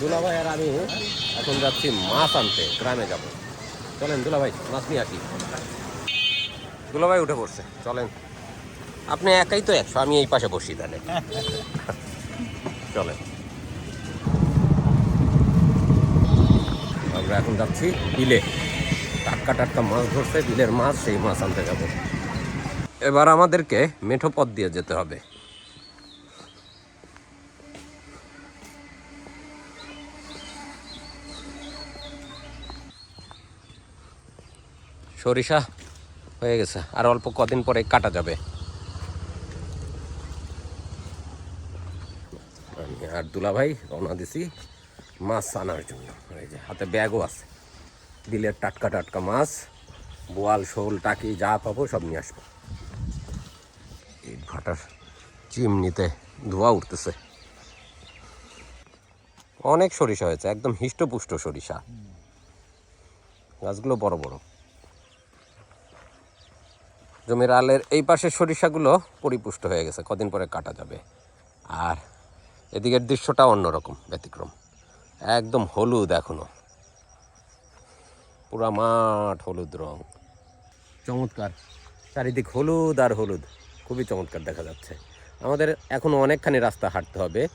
দুলাভাই আর আমি এখন যাচ্ছি মাছ আনতে, গ্রামে যাব। চলেন দুলাভাই, মাছ নিয়ে আসি। দুলাভাই উঠে পড়ছে, চলেন। আপনি একাই তো একশো, আমি এই পাশে বসি তাহলে। চলেন। আমরা এখন যাচ্ছি বিলে। টাটকা টাটকা মাছ ধরছে, বিলের মাছ, সেই মাছ আনতে যাব। এবার আমাদেরকে মেঠো পথ দিয়ে যেতে হবে। সরিষা হয়ে গেছে। আর অল্প কদিন পরে কাটা যাবে। আর দুলাভাই রওনা দিছি মাছ আনার জন্য। এই যে হাতে ব্যাগও আছে। বিলের টাটকা টাটকা মাছ, বোয়াল, শোল, টাকি যা পাবো সব নিয়ে আসব। ইট ভাটার চিমনিতে ধোয়া উঠতেছে। অনেক সরিষা হয়েছে, একদম হিষ্টপুষ্ট সরিষা। গাছগুলো বড় বড়। জমির আলের এই পাশের সরিষাগুলো পরিপুষ্ট হয়ে গেছে, কদিন পরে কাটা যাবে। আর এদিকের দৃশ্যটা অন্যরকম, ব্যতিক্রম। একদম হলুদ এখনও। পুরা মাঠ হলুদ রং। চমৎকার। চারিদিক হলুদ আর হলুদ। খুবই চমৎকার দেখা যাচ্ছে। আমাদের এখনও অনেকখানি রাস্তা হাঁটতে হবে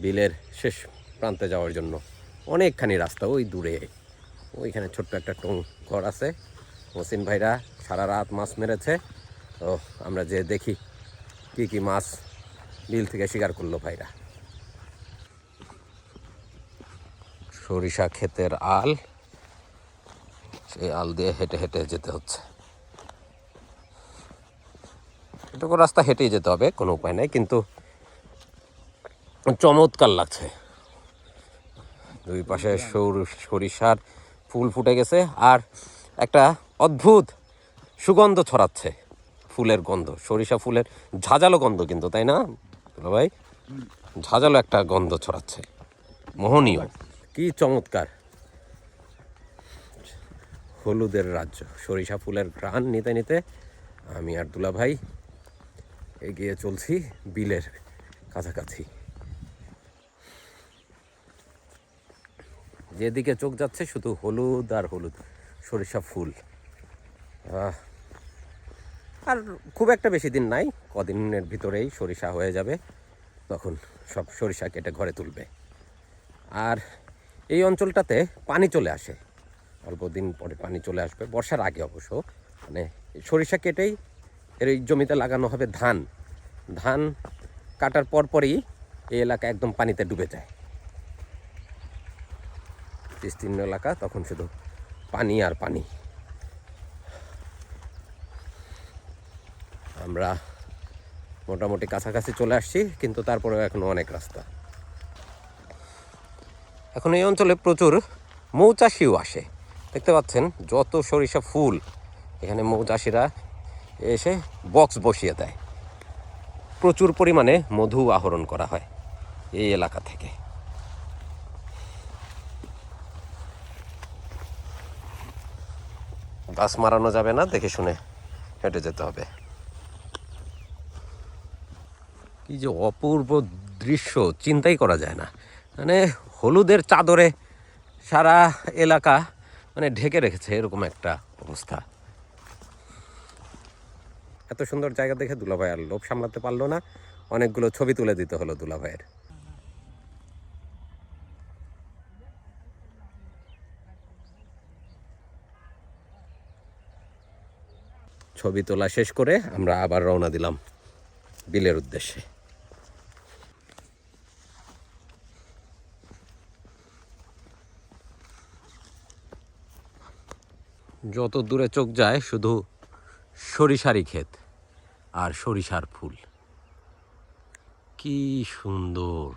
বিলের শেষ প্রান্তে যাওয়ার জন্য। অনেকখানি রাস্তা ওই দূরে। ওইখানে ছোট্ট একটা টং ঘর আছে। মসিন ভাইরা সারা রাত মাছ মেরেছে। তো আমরা যে দেখি কি কি মাছ বিল থেকে শিকার করল ভাইরা। সরিষা ক্ষেতের আল। সেই আল দিয়ে হেঁটে হেঁটে যেতে হচ্ছে। এটুকু রাস্তা হেঁটেই যেতে হবে, কোনো উপায় নেই, কিন্তু চমৎকার লাগছে। দুই পাশে সৌর- সরিষার ফুল ফুটে গেছে, আর একটা অদ্ভুত সুগন্ধ ছড়াচ্ছে। ফুলের গন্ধ সরিষা ফুলের ঝাঁঝালো গন্ধ কিন্তু তাই না? ভাই ঝাঁঝালো একটা গন্ধ ছড়াচ্ছে। মোহনীয়। কি চমৎকার। হলুদের রাজ্য সরিষা ফুলের ঘ্রাণ নিতে নিতে আমি আর দুলা ভাই এগিয়ে চলছি বিলের কাছাকাছি। যেদিকে চোখ যাচ্ছে শুধু হলুদ আর হলুদ সরিষা ফুল। আহ, আর খুব একটা বেশি দিন নাই, কদিনের ভিতরেই সরিষা হয়ে যাবে, তখন সব সরিষা কেটে ঘরে তুলবে। আর এই অঞ্চলটাতে পানি চলে আসে, অল্প দিন পরে পানি চলে আসবে, বর্ষার আগে অবশ্য মানে সরিষা কেটেই এর এই জমিতে লাগানো হবে ধান। ধান কাটার পরপরই এই এলাকা একদম পানিতে ডুবে যায়। বিস্তীর্ণ এলাকা, তখন শুধু পানি আর পানি। আমরা মোটামুটি কাছাকাছি চলে আসছি, কিন্তু তারপরেও এখনও অনেক রাস্তা। এখন এই অঞ্চলে প্রচুর মৌচাষিও আসে। দেখতে পাচ্ছেন যত সরিষা ফুল এখানে মৌচাষিরা এসে বক্স বসিয়ে দেয়। প্রচুর পরিমাণে মধু আহরণ করা হয় এই এলাকা থেকে। গাছ মারানো যাবে না, দেখে শুনে হেঁটে যেতে হবে। কি যে অপূর্ব দৃশ্য চিন্তাই করা যায় না। মানে হলুদের চাদরে সারা এলাকা মানে ঢেকে রেখেছে, এরকম একটা অবস্থা। এত সুন্দর জায়গা দেখে দুলাভাই আর লোভ সামলাতে পারল না। অনেকগুলো ছবি তুলে দিতে হলো দুলাভাইয়ের। ছবি তোলা শেষ করে আমরা আবার রওনা দিলাম বিলের উদ্দেশ্যে। যত দূরে চোখ যায় শুধু সরিষারি ক্ষেত আর সরিষার ফুল। কি সুন্দর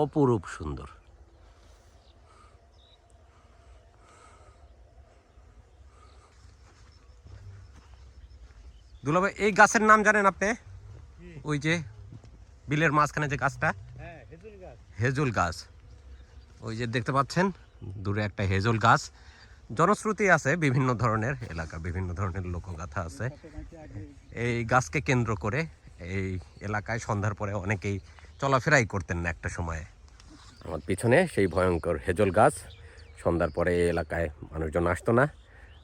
অপরূপ সুন্দর। দুলাভাই এই গাছের নাম জানেন আপনি? ওই যে বিলের মাঝখানে যে গাছটা? হেজুল গাছ। ওই যে দেখতে পাচ্ছেন দূরে একটা হেজুল গাছ। জনশ্রুতি আছে বিভিন্ন ধরনের, এলাকা বিভিন্ন ধরনের লোকগাথা আছে। এই গাছকে কেন্দ্র করে এই এলাকায় সন্ধ্যার পরে অনেকেই চলাফেরাই করতেন না একটা সময়ে। আমার পিছনে সেই ভয়ঙ্কর হেজল গাছ, সন্ধ্যার পরে এই এলাকায় মানুষজন আসতো না।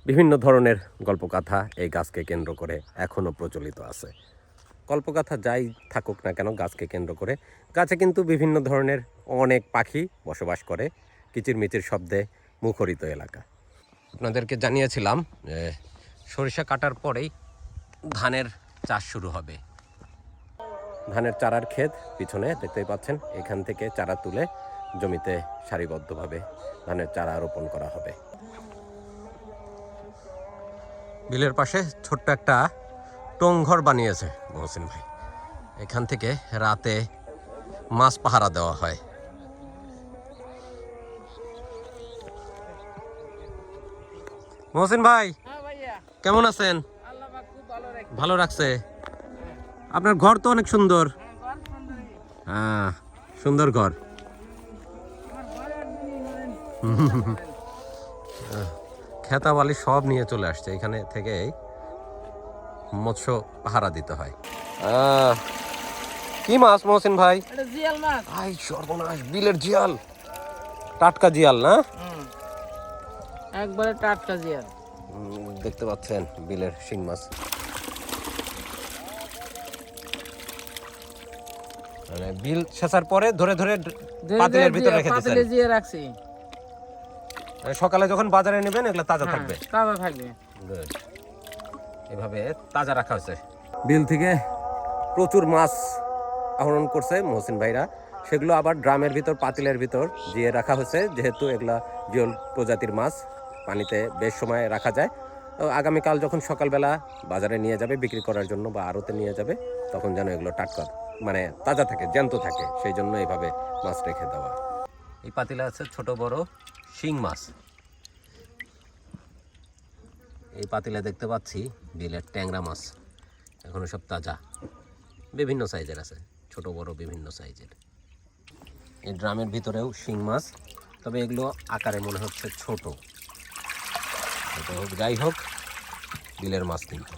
বিভিন্ন ধরনের গল্পকাথা এই গাছকে কেন্দ্র করে এখনও প্রচলিত আছে। কল্পকাথা যাই থাকুক না কেন, গাছকে কেন্দ্র করে। গাছে কিন্তু বিভিন্ন ধরনের অনেক পাখি বসবাস করে, কিচিরমিচির শব্দে মুখরিত এলাকা। আপনাদেরকে জানিয়েছিলাম যে সরিষা কাটার পরেই ধানের চাষ শুরু হবে। ধানের চারার ক্ষেত পিছনে দেখতেই পাচ্ছেন, এখান থেকে চারা তুলে জমিতে সারিবদ্ধভাবে ধানের চারা রোপণ করা হবে। বিলের পাশে ছোট্ট একটা টংঘর বানিয়েছে মহসিন ভাই। এখান থেকে রাতে মাছ পাহারা দেওয়া হয়। মহসিন ভাই হ্যাঁ কেমন আছেন? ভালো রাখে রাখছে? আপনার ঘর তো অনেক সুন্দর। হ্যাঁ সুন্দরী ঘর। ধরেন খেতাবালি সব নিয়ে চলে আসছে। এখানে থেকে মৎস্য পাহারা দিতে হয়। কি মাছ মহসিন ভাই? জিয়াল মাছ। সর্বনাশ বিলের জিয়াল। টাটকা জিয়াল না? একবারে টাটকা উম, দেখতে পাচ্ছেন বিলের শিং মাছ। মানে বিল শেষার পরে ধরে ধরে পাতিলের ভিতরে রেখে দিচ্ছেন পাতিলে জিয়ে রাখছি। মানে সকালে যখন বাজারে নেবেন এগুলো তাজা হ্যাঁ, থাকবে। তাজা থাকবে. এভাবে তাজা রাখা হয়েছে। বিল থেকে প্রচুর মাছ আহরণ করছে মহসিন ভাইরা। সেগুলো আবার ড্রামের ভিতর পাতিলের ভিতর দিয়ে রাখা হয়েছে যেহেতু এগুলা জিওল প্রজাতির মাছ। পানিতে বেশ সময় রাখা যায়। তো আগামীকাল যখন সকালবেলা বাজারে নিয়ে যাবে বিক্রি করার জন্য বা আড়তে নিয়ে যাবে, তখন যেন এগুলো টাটকা মানে তাজা থাকে, জ্যান্ত থাকে, সেই জন্য এইভাবে মাছ রেখে দেওয়া। এই পাতিলে আছে ছোট, বড় শিং মাছ। এই পাতিলে দেখতে পাচ্ছি, বিলের ট্যাংরা মাছ, এখনও সব তাজা। বিভিন্ন সাইজের আছে, ছোট, বড়, বিভিন্ন সাইজের। এই ড্রামের ভিতরেও শিং মাছ, তবে এগুলো আকারে মনে হচ্ছে ছোট। ছোট হোক যাই হোক, বিলের মাছ কিন্তু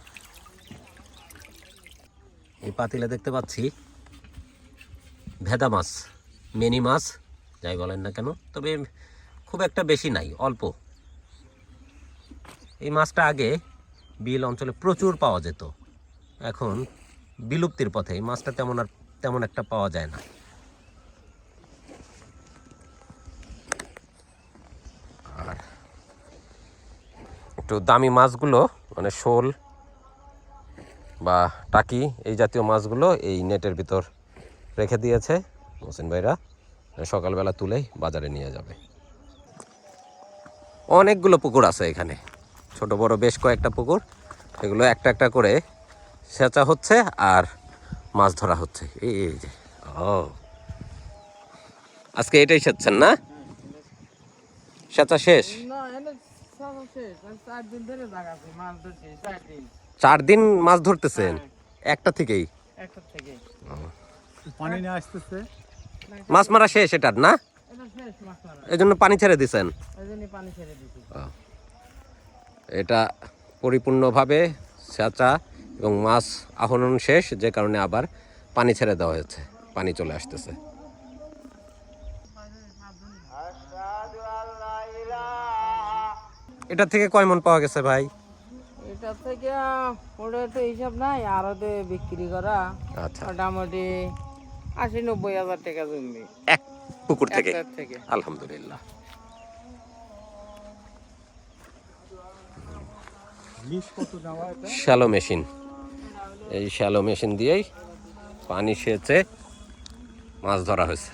এই পাতিলে দেখতে পাচ্ছি ভেদা মাছ, মেনি মাছ, যাই বলেন না কেন, তবে খুব একটা বেশি নাই, অল্প। এই মাছটা আগে বিল অঞ্চলে প্রচুর পাওয়া যেত। এখন বিলুপ্তির পথে এই মাছটা তেমন আর তেমন একটা পাওয়া যায় না। একটু দামি মাছগুলো মানে শোল বা টাকি, এই জাতীয় মাছগুলো এই নেটের ভিতর রেখে দিয়েছে মোসিন ভাইরা। সকালবেলা তুলেই বাজারে নিয়ে যাবে। অনেকগুলো পুকুর আছে এখানে। ছোট, বড় বেশ কয়েকটা পুকুর। এগুলো একটা একটা করে সেচা হচ্ছে আর মাছ ধরা হচ্ছে। এই এই যে, ও। আজকে এটাই সেচছেন না? সেচা শেষ? চার দিন মাছ ধরতেছেন? একটা থেকেই? একটা থেকে পানি নিয়ে আসতেছে। মাছ মারা শেষ এটার না? এটা শেষ মাছ মারা। এই জন্য পানি ছেড়ে দিছেন এটা পরিপূর্ণভাবে সেচা এবং মাছ আহরণ শেষ যে কারণে আবার পানি ছেড়ে দেওয়া হয়েছে পানি চলে আসতেছে। এটা থেকে কয় মন পাওয়া গেছে ভাই? এটা থেকে ওটা তো হিসাব নাই আরতে বিক্রি করা। আচ্ছা। মোটামুটি আশি নব্বই হাজার টাকা জমবে এক পুকুর থেকে। আলহামদুলিল্লাহ। Shallow machine. এই শ্যালো মেশিন দিয়েই পানি সেচে মাছ ধরা হয়েছে।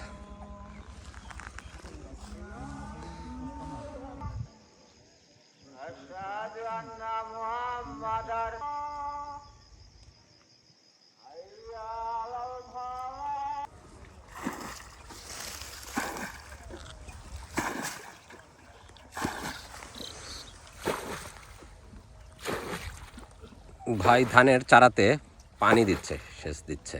ভাই ধানের চারাতে পানি দিচ্ছে, সেচ দিচ্ছে।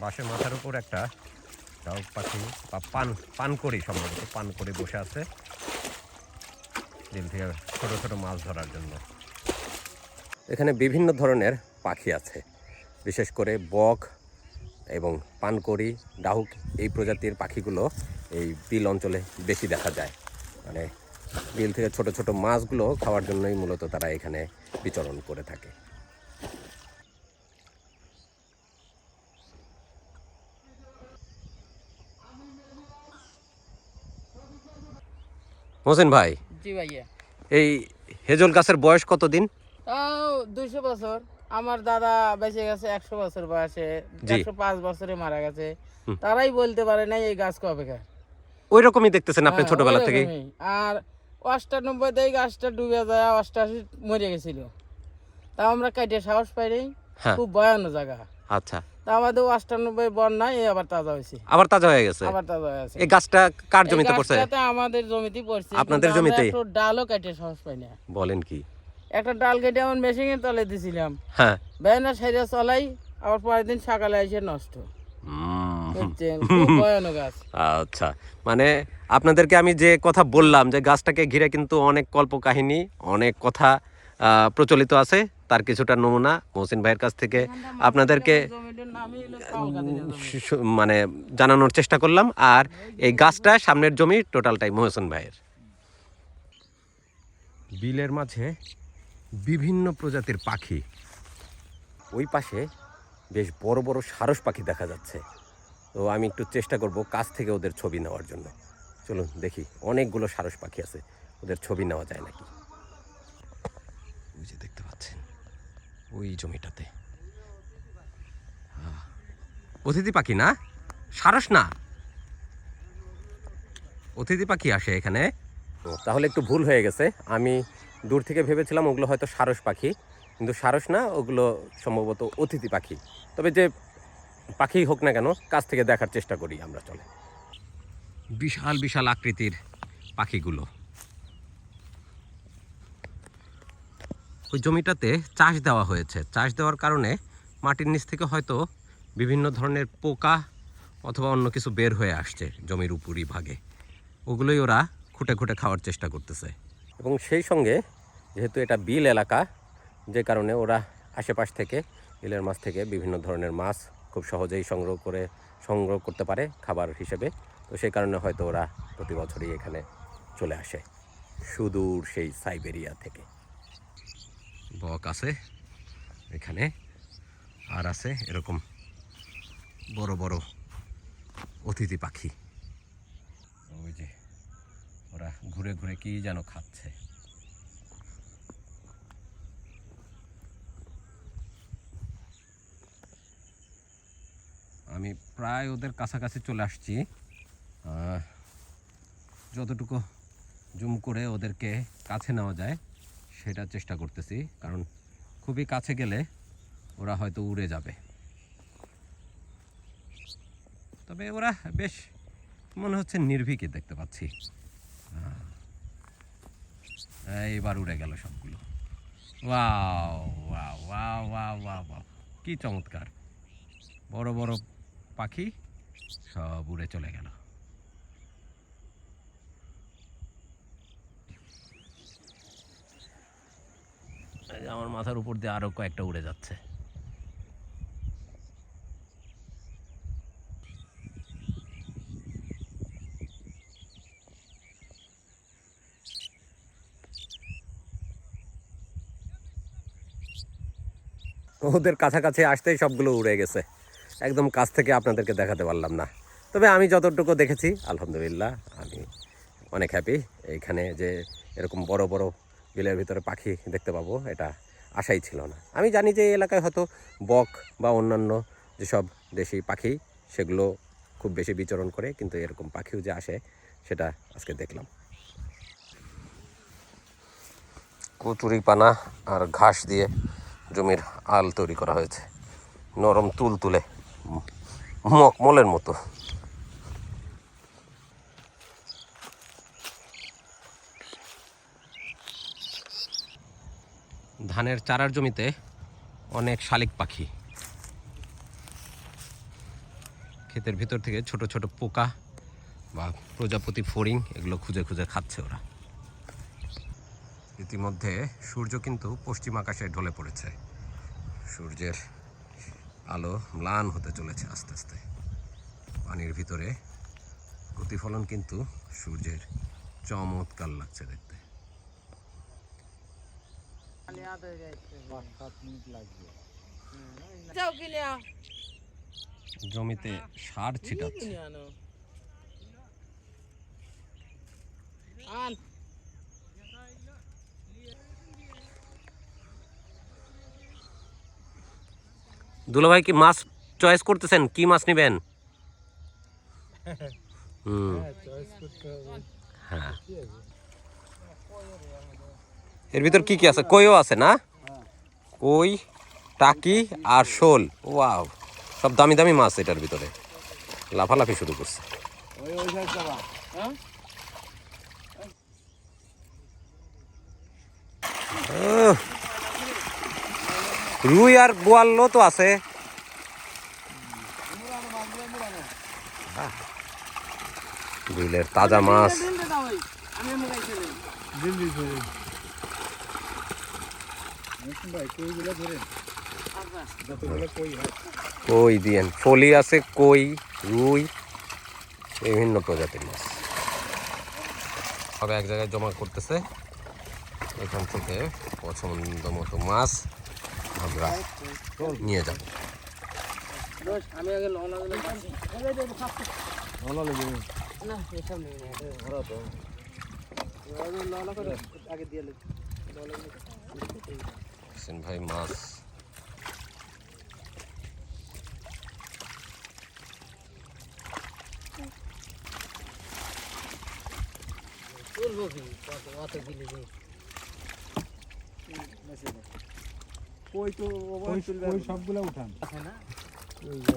বাঁশের মাথার উপর একটা ডাউক পাখি বা পান পান করি সম্ভবত, পান করে বসে আছে। বিল থেকে ছোট ছোট মাছ ধরার জন্য। এখানে বিভিন্ন ধরনের পাখি আছে। বিশেষ করে বক এবং পানকড়ি ডাহুক এই প্রজাতির পাখিগুলো এই বিল অঞ্চলে বেশি দেখা যায়। মানে বিল থেকে ছোট ছোট মাছগুলো খাওয়ার জন্যই মূলত তারা এখানে বিচরণ করে থাকে। হোসেন ভাই জি ভাইয়া। এই হেজল গাছের বয়স কতদিন? দুইশো বছর। আমার দাদা বেঁচে গেছে একশো বছর বয়সে একশো পাঁচ বছরে মারা গেছে। তারাই বলতে পারে নাই এই গাছ কবেকার ওই রকমই দেখতেছেন আপনি হ্যাঁ, ছোটবেলা থেকে আর এই গাছটা ডুবে যায় অষ্টাশি মরে গেছিল। তাও আমরা কাটিয়ে সাহস পাই নাই। হ্যাঁ। খুব ভয়ানক জায়গা। আচ্ছা। তা আমাদের অষ্টানব্বই বন্যায় আবার তাজা হয়েছে। আবার তাজা হয়ে গেছে? আবার তাজা হয়ে আছে এই গাছটা কার জমিতে পড়ছে? আমাদের জমিতে পড়ছে আপনাদের? একটু ডালও কাটিয়ে সাহস পাই না। বলেন কি? একটা ডাল কেটে আমার মেশিনের তলে দিছিলাম। হ্যাঁ। বেনা সাইডে চলাই আবার পরের দিন সকালে এসে নষ্ট। আচ্ছা মানে আপনাদেরকে আমি যে কথা বললাম যে গাছটাকে ঘিরে কিন্তু অনেক কল্পকাহিনী অনেক কথা প্রচলিত আছে। তার কিছুটা নমুনা মহসিন ভাইয়ের কাছ থেকে আপনাদেরকে মানে জানানোর চেষ্টা করলাম। আর এই গাছটা সামনের জমি টোটালটাই মহসিন ভাইয়ের। বিলের মাঝে বিভিন্ন প্রজাতির পাখি। ওই পাশে বেশ বড় বড় সারস পাখি দেখা যাচ্ছে। তো আমি একটু চেষ্টা করব কাছ থেকে ওদের ছবি নেওয়ার জন্য। চলুন দেখি, অনেকগুলো সারস পাখি আছে। ওদের ছবি নেওয়া যায় নাকি? ওই যে দেখতে পাচ্ছেন, ওই জমিটাতে। অতিথি পাখি না? সারস না? অতিথি পাখি আসে এখানে। তাহলে একটু ভুল হয়ে গেছে। আমি দূর থেকে ভেবেছিলাম ওগুলো হয়তো সারস পাখি, কিন্তু সারস না, ওগুলো সম্ভবত অতিথি পাখি। তবে যে পাখি হোক না কেন, কাছ থেকে দেখার চেষ্টা করি আমরা, চলে। বিশাল বিশাল আকৃতির পাখিগুলো। ওই জমিটাতে চাষ দেওয়া হয়েছে। চাষ দেওয়ার কারণে মাটির নিচ থেকে হয়তো বিভিন্ন ধরনের পোকা অথবা অন্য কিছু বের হয়ে আসছে জমির উপরই ভাগে ওগুলোই ওরা খুঁটে খুঁটে খাওয়ার চেষ্টা করতেছে। এবং সেই সঙ্গে যেহেতু এটা বিল এলাকা, যে কারণে ওরা আশেপাশ থেকে, বিলের মাছ থেকে বিভিন্ন ধরনের মাছ খুব সহজেই সংগ্রহ করে, সংগ্রহ করতে পারে খাবার হিসেবে। তো সেই কারণে হয়তো ওরা প্রতি বছরই এখানে চলে আসে, সুদূর সেই সাইবেরিয়া থেকে। বক আছে এখানে, আর আছে এরকম বড় বড় অতিথি পাখি। ওরা ঘুরে ঘুরে কি যেন খাচ্ছে। আমি প্রায় ওদের কাছাকাছি চলে আসছি। যতটুকু জুম করে ওদেরকে কাছে নেওয়া যায়, সেটা চেষ্টা করতেছি, কারণ খুবই কাছে গেলে ওরা হয়তো উড়ে যাবে। তবে ওরা বেশ মনে হচ্ছে নির্ভীকে দেখতে পাচ্ছি। আহ, এইবার উড়ে গেল সবগুলো। ওয়াও কি চমৎকার। বড় বড় পাখি সব উড়ে চলে গেল। আমার মাথার উপর দিয়ে আরও কয়েকটা উড়ে যাচ্ছে। ওদের কাছাকাছি আসতেই সবগুলো উড়ে গেছে। একদম কাছ থেকে আপনাদেরকে দেখাতে পারলাম না। তবে আমি যতটুকু দেখেছি, আলহামদুলিল্লাহ, আমি অনেক হ্যাপি এইখানে যে এরকম বড় বড় বিলের ভিতরে পাখি দেখতে পাবো, এটা আশাই ছিল না। আমি জানি যে এই এলাকায় হয়তো বক বা অন্যান্য যেসব দেশি পাখি, সেগুলো খুব বেশি বিচরণ করে, কিন্তু এরকম পাখিও যে আসে, সেটা আজকে দেখলাম। কচুরি পানা আর ঘাস দিয়ে জমির আল তৈরি করা হয়েছে। নরম তুল তুলে মকমলের মতো। ধানের চারার জমিতে অনেক শালিক পাখি। ক্ষেতের ভিতর থেকে ছোট ছোট পোকা বা প্রজাপতি ফড়িং এগুলো খুঁজে খুঁজে খাচ্ছে ওরা। ইতিমধ্যে সূর্য কিন্তু পশ্চিম আকাশে ঢলে পড়েছে। সূর্যের আলো ম্লান হতে চলেছে আস্তে আস্তে। পানির ভিতরে প্রতিফলন কিন্তু সূর্যের চমৎকার লাগছে দেখতে। জমিতে সার ছিটাচ্ছে। দুলাভাই কি মাছ চয়েস করতেছেন? কি মাছ নেবেন? হুম। হবে। হ্যাঁ। এর ভিতর কি কি আছে? কইও আছে না? কই টাকি আর শোল। ওয়াও সব দামি দামি মাছ এটার ভিতরে। লাফালাফি শুরু করছে ওই সাইড যাবা হ্যাঁ উহ, রুই আর বোয়ালও তো আছে। বিলের তাজা মাছ। কই দিয়েন, ফলি আছে, কই, রুই, বিভিন্ন প্রজাতির মাছ। সব এক জায়গায় জমা করতেছে। এখান থেকে পছন্দ মতো মাছ। আমরা নিয়ে যাব। ভাই মাছ। তুলবো কি অত দিলে যে কই তো কই কই সবগুলো উঠান। আছে না? ওই যে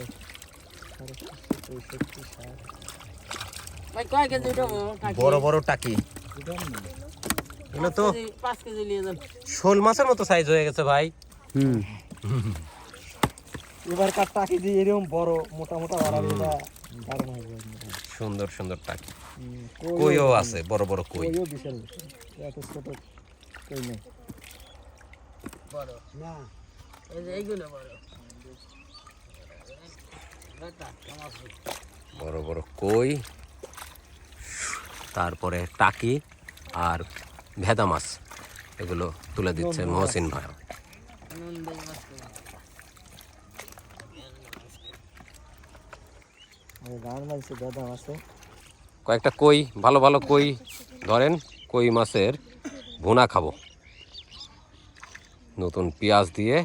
ভাই কয় কেজি উঠাবো বড় বড় টাকি। এগুলো তো কেজি- পাঁচ কেজি নিয়ে যান। শোল মাছের মতো সাইজ হয়ে গেছে ভাই। হুম। এবার কার টাকি দিয়ে এরকম বড় মোটা মোটা বাড়াবে সুন্দর সুন্দর টাকি। কইও আছে বড় বড় কই। কইও বিশাল বিশাল। এত ছোট কই নেই। বড়। না। এই যে এইগুলো বড়। বড় বড় কই তারপরে টাকি আর ভেদা মাছ এগুলো তুলে দিচ্ছে মহসিন ভাই। কয়েকটা কই ভালো ভালো কই ধরেন কই মাছের ভুনা খাব। নতুন পেঁয়াজ দিয়ে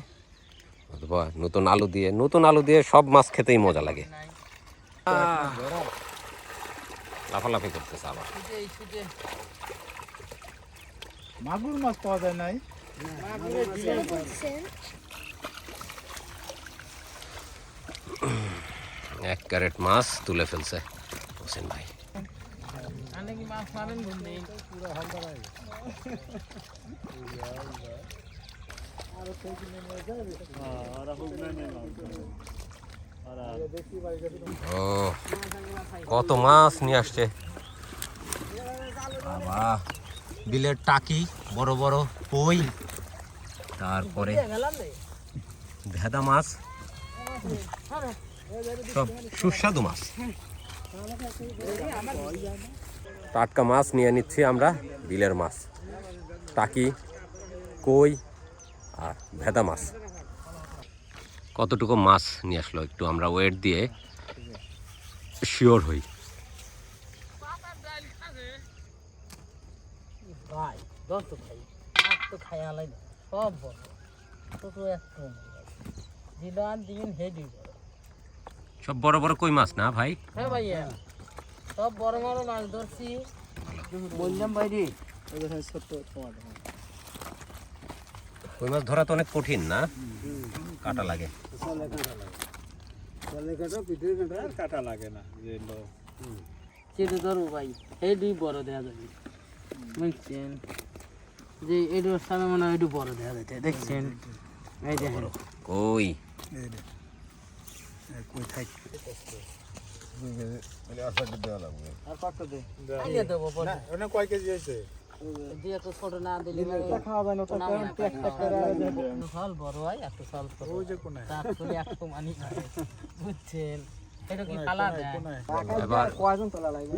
অথবা নতুন আলু দিয়ে নতুন আলু দিয়ে সব মাছ খেতেই মজা লাগে। লাফালাফি করতেছে আবার। মাগুর মাছ পাওয়া যায় নাই। এক ক্যারেট মাছ তুলে ফেলছে হোসেন ভাই। আনে কি মাছ পাবেন বুঝলি ও, কত মাছ নিয়ে আসছে? বাবা, বিলের টাকি, বড় বড় কই? তারপরে ভেদা মাছ, সব সুস্বাদু মাছ। টাটকা মাছ নিয়ে নিচ্ছি আমরা, বিলের মাছ। টাকি, কই? আর ভেদা মাছ। কতটুকু মাছ নিয়ে আসলো একটু আমরা ওয়েট দিয়ে শিওর হই। ভাই সব বড়। বড়। কই মাছ না ভাই? হ্যাঁ ভাইয়া। সব বড় বড় মাছ ধরছি। বললাম বাইরে ছোট্ট কই মাছ ধরা তো অনেক কঠিন না? কাটা লাগে। কাটা লাগে না যে চেটে ধরবো ভাই। হেডি বড় দেওয়া যাবে। বুঝছেন? যে এটার সামনে মনে হয় একটু বড় দেওয়া যাচ্ছে দেখছেন? এই দেখেন কই? কই থাক। আর কত দে? দেবো কয় কেজি হয়েছে? দিয়ে তো ছোট না দিলে খাওয়া যায় না কারণ ট্যাক ট্যাক করে ফল বড় হয় এত ফল ওই যে কোনায়। তার করে মানি বুঝছেন? এটা কি কালা দেয়? এবার কয়জন তোলা লাগবে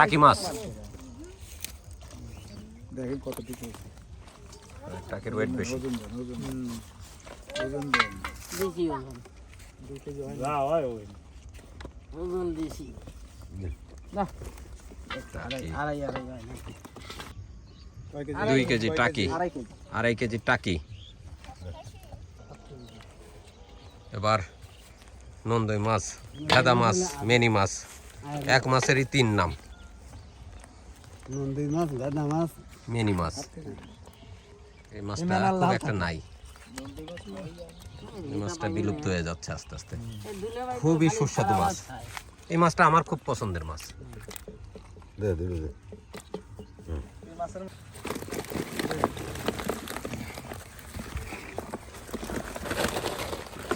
টাকি মাছ। দেখেন কত দিকে টাকির ওয়েট বেশি। ওজন ওজন ওজন দুই কেজি না। হয় ওই। ওজন বেশি। টাকি। আড়াই আড়াই কেজি দুই কেজি টাকি। আড়াই কেজি। টাকি। এবার নন্দই মাছ ভেদা মাছ মেনি মাছ এক মাছেরই তিন নাম। নন্দী মাছ গাদা মাছ। মিনি মাছ। এই মাছটা খুব একটা নাই। এই মাছটা বিলুপ্ত হয়ে যাচ্ছে আস্তে আস্তে। খুবই সুস্বাদু মাছ। এই মাছটা আমার খুব পছন্দের মাছ।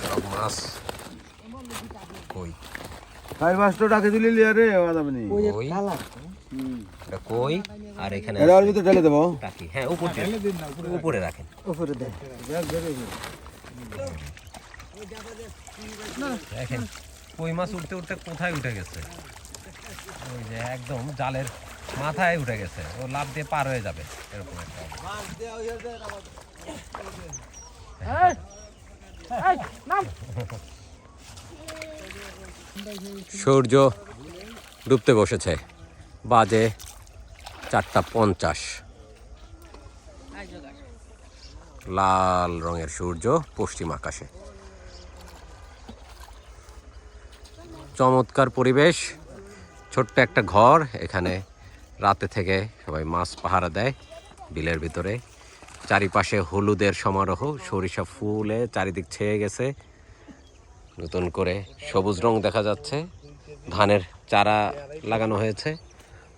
সব মাছ কই? খাই মাছটা ডাকে দিলি লিয়া রে আওয়াজ হবে কই? এটা কই? আর এখানে এটা ওর ভিতরে ঢেলে দেবো। টাকি হ্যাঁ উপরে উপরে রাখেন। উপরে দে দেখেন কই মাছ উঠতে উঠতে কোথায় উঠে গেছে? ওই যে একদম জালের মাথায় উঠে গেছে। ও লাভ দিয়ে পার হয়ে যাবে। এরকম সূর্য ডুবতে বসেছে। বাজে চারটা পঞ্চাশ। লাল রঙের সূর্য পশ্চিম আকাশে। চমৎকার পরিবেশ। ছোট্ট একটা ঘর এখানে রাতে থেকে সবাই মাছ পাহারা দেয় বিলের ভিতরে। চারিপাশে হলুদের সমারোহ, সরিষা ফুলে চারিদিক ছেয়ে গেছে। নতুন করে সবুজ রং দেখা যাচ্ছে। ধানের চারা লাগানো হয়েছে।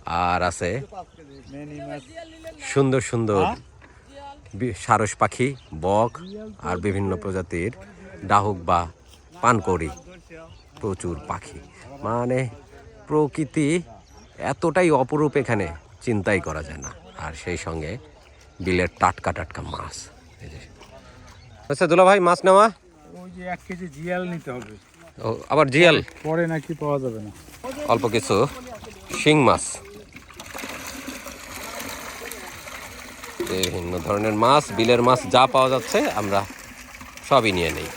আর আছে সুন্দর সুন্দর সারস পাখি, বক আর বিভিন্ন প্রজাতির ডাহুক বা পানকড়ি। প্রচুর পাখি। মানে প্রকৃতি এতটাই অপরূপ এখানে চিন্তাই করা যায় না। আর সেই সঙ্গে বিলের টাটকা টাটকা মাছ। আচ্ছা দুলা ভাই মাছ নেওয়া? ওই যে এক কেজি জিয়াল নিতে হবে। ও আবার জিয়াল? পরে নাকি পাওয়া যাবে না। অল্প কিছু শিং মাছ। বিভিন্ন ধরনের মাছ বিলের মাছ যা পাওয়া যাচ্ছে আমরা সবই নিয়ে নেই।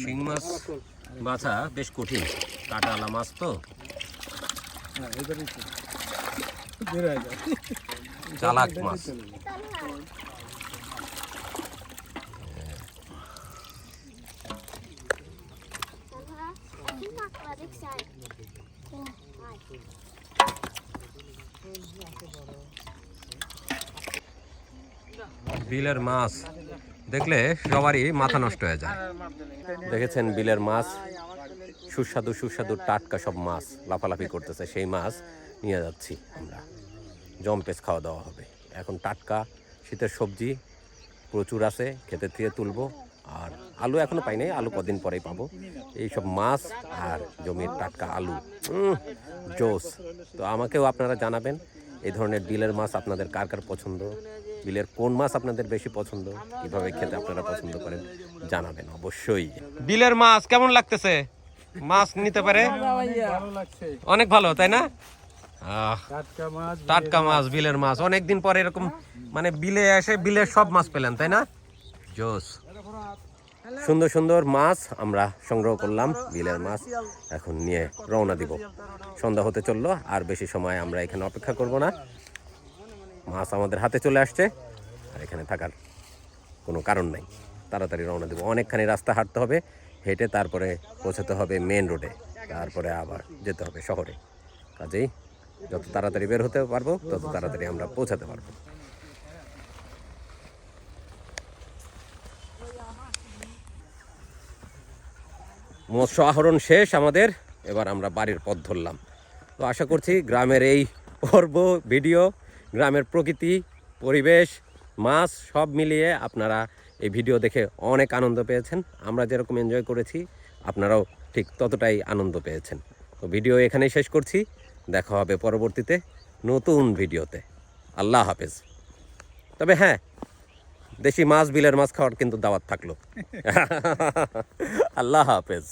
শিং মাছ বাছা বেশ কঠিন। কাটালা মাছ তো। চালাক মাছ। বিলের মাছ। দেখলে সবারই মাথা নষ্ট হয়ে যায়। দেখেছেন বিলের মাছ? সুস্বাদু সুস্বাদু, টাটকা সব মাছ লাফালাফি করতেছে, সেই মাছ নিয়ে যাচ্ছি আমরা। জম্পেস খাওয়া দাওয়া হবে। এখন টাটকা, শীতের সবজি প্রচুর আছে ক্ষেতের থেকে তুলবো। আর আলু এখনও পাই নাই, আলু কদিন পরেই পাবো। এই সব মাছ আর জমির টাটকা আলু জোস। তো আমাকেও আপনারা জানাবেন, এই ধরনের বিলের মাছ আপনাদের কার কার পছন্দ? বিলের কোন মাছ আপনাদের বেশি পছন্দ? কীভাবে খেতে আপনারা পছন্দ করেন? জানাবেন অবশ্যই। বিলের মাছ কেমন লাগতেছে? মাছ নিতে পারে? অনেক ভালো তাই না? আহ টাটকা মাছ টাটকা মাছ বিলের মাছ। অনেকদিন পরে এরকম মানে বিলে এসে বিলের সব মাছ পেলেন তাই না? জোস। সুন্দর সুন্দর মাছ আমরা সংগ্রহ করলাম বিলের মাছ। এখন নিয়ে রওনা দিব। সন্ধ্যা হতে চলল আর বেশি সময় আমরা এখানে অপেক্ষা করব না। মাছ আমাদের হাতে চলে আসছে। আর এখানে থাকার কোনো কারণ নাই। তাড়াতাড়ি রওনা দেবো। অনেকখানি রাস্তা হাঁটতে হবে, হেঁটে তারপরে পৌঁছাতে হবে মেন রোডে তারপরে আবার যেতে হবে শহরে। কাজেই যত তাড়াতাড়ি বের হতে পারব, তত তাড়াতাড়ি আমরা পৌঁছাতে পারব। মৎস্য আহরণ শেষ আমাদের। এবার আমরা বাড়ির পথ ধরলাম। তো আশা করছি গ্রামের এই পর্ব, ভিডিও গ্রামের প্রকৃতি, পরিবেশ, মাছ সব মিলিয়ে আপনারা এই ভিডিও দেখে অনেক আনন্দ পেয়েছেন। আমরা যেরকম এনজয় করেছি, আপনারাও ঠিক ততটাই আনন্দ পেয়েছেন। তো ভিডিও এখানেই শেষ করছি। দেখা হবে পরবর্তীতে নতুন ভিডিওতে। আল্লাহ হাফেজ। তবে হ্যাঁ দেশি মাছ, বিলের মাছ খাওয়ার কিন্তু দাওয়াত থাকল। আল্লাহ হাফেজ।